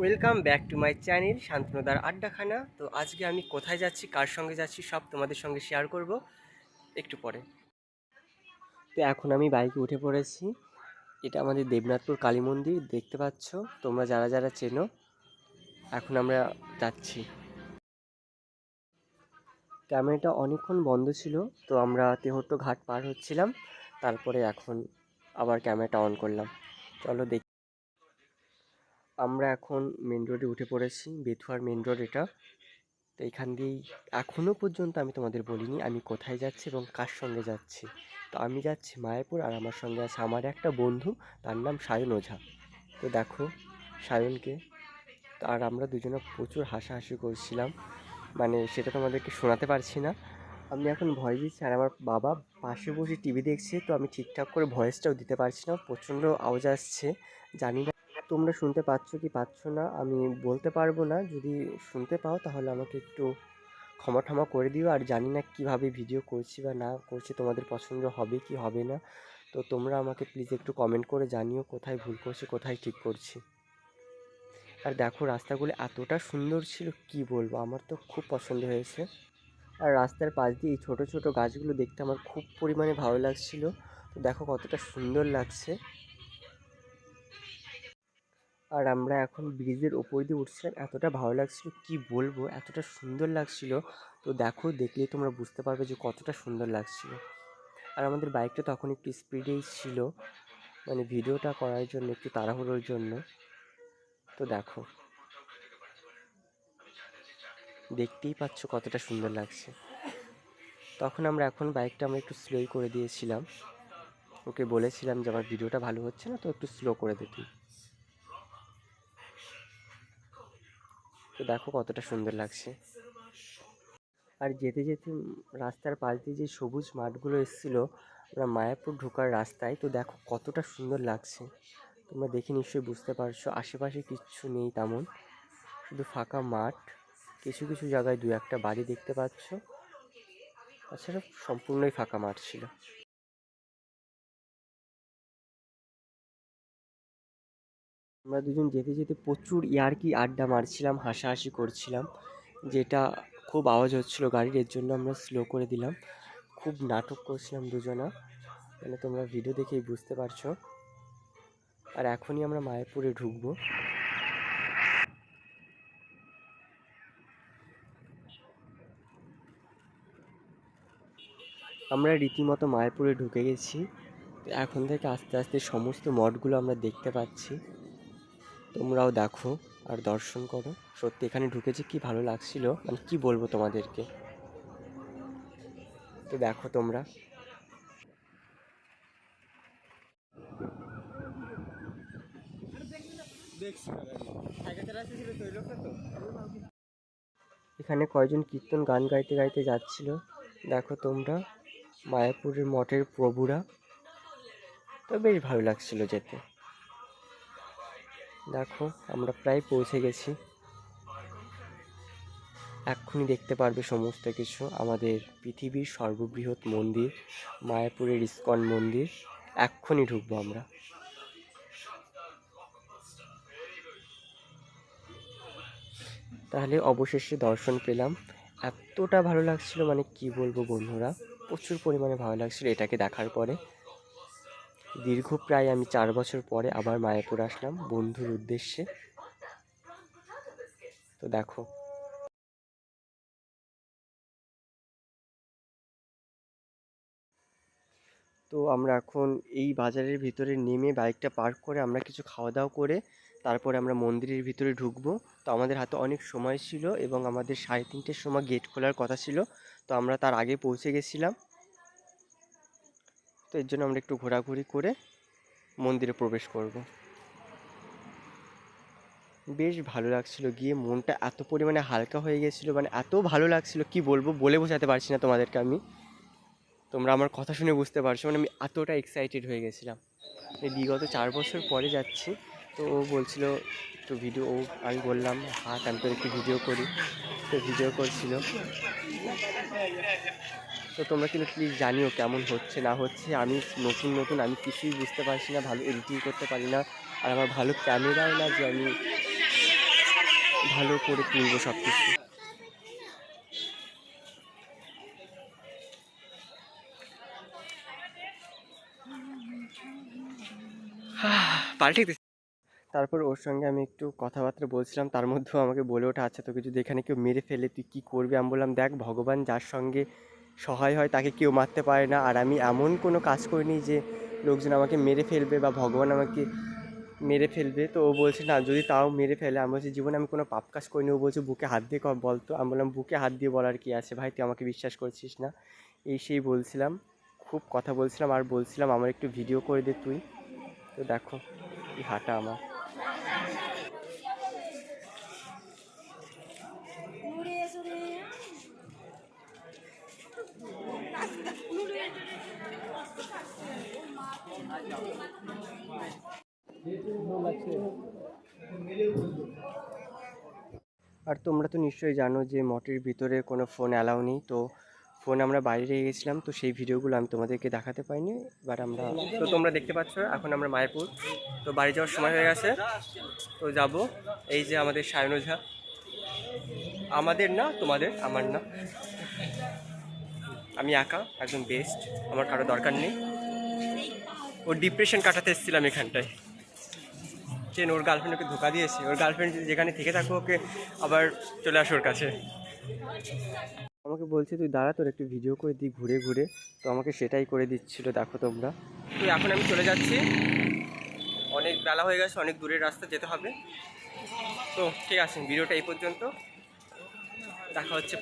Welcome back to my channel শান্তনুদার আড্ডাখানা তো আজকে আমি কোথায় যাচ্ছি, কার সঙ্গে যাচ্ছি, সব তোমাদের সঙ্গে শেয়ার করব একটু পরে। তো এখন আমি বাইকে উঠে পড়েছি। এটা আমাদের দেবনাথপুর কালী মন্দির, দেখতে পাচ্ছ? তোমরা যারা যারা চেনো, এখন আমরা যাচ্ছি। ক্যামেরাটা অনেকক্ষণ বন্ধ ছিল, তো আমরা তেহট্ট ঘাট পার হচ্ছিলাম। তারপরে এখন আবার ক্যামেরাটা অন করলাম। চলো দেখি। আমরা এখন মেন রোডে উঠে পড়েছি, বেথুয়ার মেন রোড এটা। তো এখান দিয়েই এখনও পর্যন্ত আমি তোমাদের বলিনি আমি কোথায় যাচ্ছি এবং কার সঙ্গে যাচ্ছি। তো আমি যাচ্ছি মায়াপুর আর আমার সঙ্গে আছে আমার একটা বন্ধু, তার নাম সায়ন ওঝা। তো দেখো সায়নকে আর আমরা দুজনে প্রচুর হাসাহাসি করছিলাম। মানে সেটা তোমাদেরকে শোনাতে পারছি না। আমি এখন ভয় দিচ্ছি আর আমার বাবা পাশে বসে টিভি দেখছে, তো আমি ঠিকঠাক করে ভয়েসটাও দিতে পারছি না। প্রচণ্ড আওয়াজ আসছে, জানি না তোমরা শুনতে পাচ্ছ কি পাচ্ছ না, আমি বলতে পারব না। যদি শুনতে পাও, তাহলে আমাকে একটু ক্ষমা টমা করে দিও। আর জানি না কীভাবে ভিডিও করছি বা না করছি, তোমাদের পছন্দ হবে কি হবে না। তো তোমরা আমাকে প্লিজ একটু কমেন্ট করে জানিও কোথায় ভুল করছি, কোথায় ঠিক করছি। আর দেখো, রাস্তাগুলো এতটা সুন্দর ছিল, কি বলব? আমার তো খুব পছন্দ হয়েছে। আর রাস্তার পাশ দিয়ে এই ছোটো ছোটো গাছগুলো দেখতে আমার খুব পরিমাণে ভালো লাগছিল। তো দেখো কতটা সুন্দর লাগছে। আর আমরা এখন ব্রিজের ওপর দিয়ে উঠছিলাম এতটা ভালো লাগছিল কি বলব? এতটা সুন্দর লাগছিল। তো দেখো, দেখলেই তোমরা বুঝতে পারবে যে কতটা সুন্দর লাগছিল। আর আমাদের বাইকটা তখন একটু স্পিডেই ছিল। মানে ভিডিওটা করার জন্য, একটু তাড়াহুড়োর জন্য। তো দেখো। দেখতেই পাচ্ছ কতটা সুন্দর লাগছে। তখন আমরা এখন বাইকটা আমরা একটু স্লোই করে দিয়েছিলাম। ওকে বলেছিলাম যে, আমার ভিডিওটা ভালো হচ্ছে না, তো একটু স্লো করে দিতি তো দেখো কতটা সুন্দর লাগছে। আর যেতে যেতে রাস্তার পাশ দিয়ে যে সবুজ মাঠগুলো এসেছিল, আমরা মায়াপুর ঢোকার রাস্তায়, তো দেখো কতটা সুন্দর লাগছে। তোমরা দেখে নিশ্চয়ই বুঝতে পারছ, আশেপাশে কিচ্ছু নেই তেমন। শুধু ফাঁকা মাঠ, কিছু কিছু জায়গায় দু একটা বাড়ি দেখতে পাচ্ছ। তাছাড়া সম্পূর্ণই ফাঁকা মাঠ ছিল। আমরা দুজন যেতে যেতে প্রচুর ইয়ার্কি আড্ডা মারছিলাম, হাসাহাসি করছিলাম, যেটা খুব আওয়াজ হচ্ছিল গাড়ির, এর জন্য আমরা স্লো করে দিলাম। খুব নাটক করছিলাম দুজনা। মানে তোমরা ভিডিও দেখেই বুঝতে পারছ। আর এখনই আমরা মায়াপুরে ঢুকবো। আমরা রীতিমতো মায়াপুরে ঢুকে গেছি। এখন থেকে আস্তে আস্তে সমস্ত মঠগুলো আমরা দেখতে পাচ্ছি। তোমরাও দেখো আর দর্শন করো। সত্যি এখানে ঢুকেছে, কি ভালো লাগছিল। মানে কি বলব তোমাদেরকে? তো দেখো তোমরা। এখানে কয়জন কীর্তন গান গাইতে গাইতে যাচ্ছিল? দেখো তোমরা। মায়াপুরের মঠের প্রভুরা। তো বেশ ভালো লাগছিল যেতে। দেখো, আমরা প্রায় পৌঁছে গেছি। এক্ষুনি দেখতে পারবে সমস্ত কিছু। আমাদের পৃথিবীর সর্ববৃহৎ মন্দির, মায়াপুরের ইস্কন মন্দির। এক্ষুনি ঢুকবো আমরা। তাহলে অবশেষে দর্শন পেলাম। এতটা ভালো লাগছিল মানে কি বলব বন্ধুরা? প্রচুর পরিমাণে ভালো লাগছিল এটাকে দেখার পরে। দীর্ঘ প্রায় আমি চার বছর পরে আবার মায়াপুর আসলাম বন্ধুর উদ্দেশ্যে। তো দেখো। তো আমরা এখন এই বাজারের ভিতরে নেমে বাইকটা পার্ক করে আমরা কিছু খাওয়া দাওয়া করে তারপরে আমরা মন্দিরের ভিতরে ঢুকবো। তো আমাদের হাতে অনেক সময় ছিল এবং আমাদের সাড়ে তিনটের সময় গেট খোলার কথা ছিল। তো আমরা তার আগে পৌঁছে গেছিলাম। তো এর জন্য আমরা একটু ঘোরাঘুরি করে মন্দিরে প্রবেশ করব। বেশ ভালো লাগছিল গিয়ে, মনটা এত পরিমাণে হালকা হয়ে গেছিল মানে এত ভালো লাগছিল, কি বলব, বলে বোঝাতে পারছি না তোমাদেরকে আমি। তোমরা আমার কথা শুনে বুঝতে পারছ মানে আমি এতটা এক্সাইটেড হয়ে গেছিলাম। বিগত চার বছর পরে যাচ্ছি, তো ও বলছিল একটু ভিডিও আমি বললাম, হাত আমি তোর একটু ভিডিও করি। তো ভিডিও করছিল। তো তোমরা কিন্তু প্লিজ জানিও কেমন হচ্ছে, না হচ্ছে। আমি নতুন নতুন, আমি কিছুই বুঝতে পারছি না, ভালো এডিটিং করতে পারি না। আর আমার ভালো ক্যামেরাও না যে আমি ভালো করে তুলবো সব কিছু পাল্টে তারপর ওর সঙ্গে আমি একটু কথাবার্তা বলছিলাম, তার মধ্যেও আমাকে বলে ওঠা আচ্ছা তোকে যদি এখানে কেউ মেরে ফেলে, তুই কী করবি? আমি বললাম, দেখ, ভগবান যার সঙ্গে সহায় হয়, তাকে কেউ মারতে পারে না। আর আমি এমন কোনো কাজ করিনি যে লোকজন আমাকে মেরে ফেলবে বা ভগবান আমাকে মেরে ফেলবে। তো ও বলছে, না, যদি তাও মেরে ফেলে, আমি বলছি, জীবনে আমি কোনো পাপ কাজ করিনি। ও বলছে, বুকে হাত দিয়ে বলতো। আমি বললাম, বুকে হাত দিয়ে বলার কি আছে ভাই? তুই আমাকে বিশ্বাস করছিস না? এই সেই বলছিলাম, খুব কথা বলছিলাম, আর বলছিলাম, আমার একটু ভিডিও করে দে তুই। তো দেখো হাঁটা আমার। আর তোমরা তো নিশ্চয়ই জানো যে মঠের ভিতরে কোনো ফোন অ্যালাউ নেই। তো ফোন আমরা বাইরে রেখে গেছিলাম, তো সেই ভিডিওগুলো আমি তোমাদেরকে দেখাতে পাইনি। এবার আমরা তো তোমরা দেখতে পাচ্ছ, এখন আমরা মায়াপুর। তো বাড়ি যাওয়ার সময় হয়ে গেছে। তো যাব এই যে আমাদের সায়ন ঝা আমাদের না, তোমাদের, আমার না। আমি একা একদম বেস্ট আমার কারও দরকার নেই। ওর ডিপ্রেশন কাটাতে এসেছিলাম এখানটায়। চেন ওর গার্লফ্রেন্ড ওকে ধোকা দিয়েছে। ওর গার্লফ্রেন্ড যেখানে থেকে থাকো ওকে আবার চলে আসো ওর কাছে। আমাকে বলছে তুই দাঁড়া তোর একটু ভিডিও করে দিই ঘুরে ঘুরে। তো আমাকে সেটাই করে দিচ্ছিল দেখো তোমরা। তো এখন আমি চলে যাচ্ছি। অনেক বেলা হয়ে গেছে অনেক দূরের রাস্তা যেতে হবে। তো ঠিক আছে ভিডিওটা এই পর্যন্ত। দেখা হচ্ছে।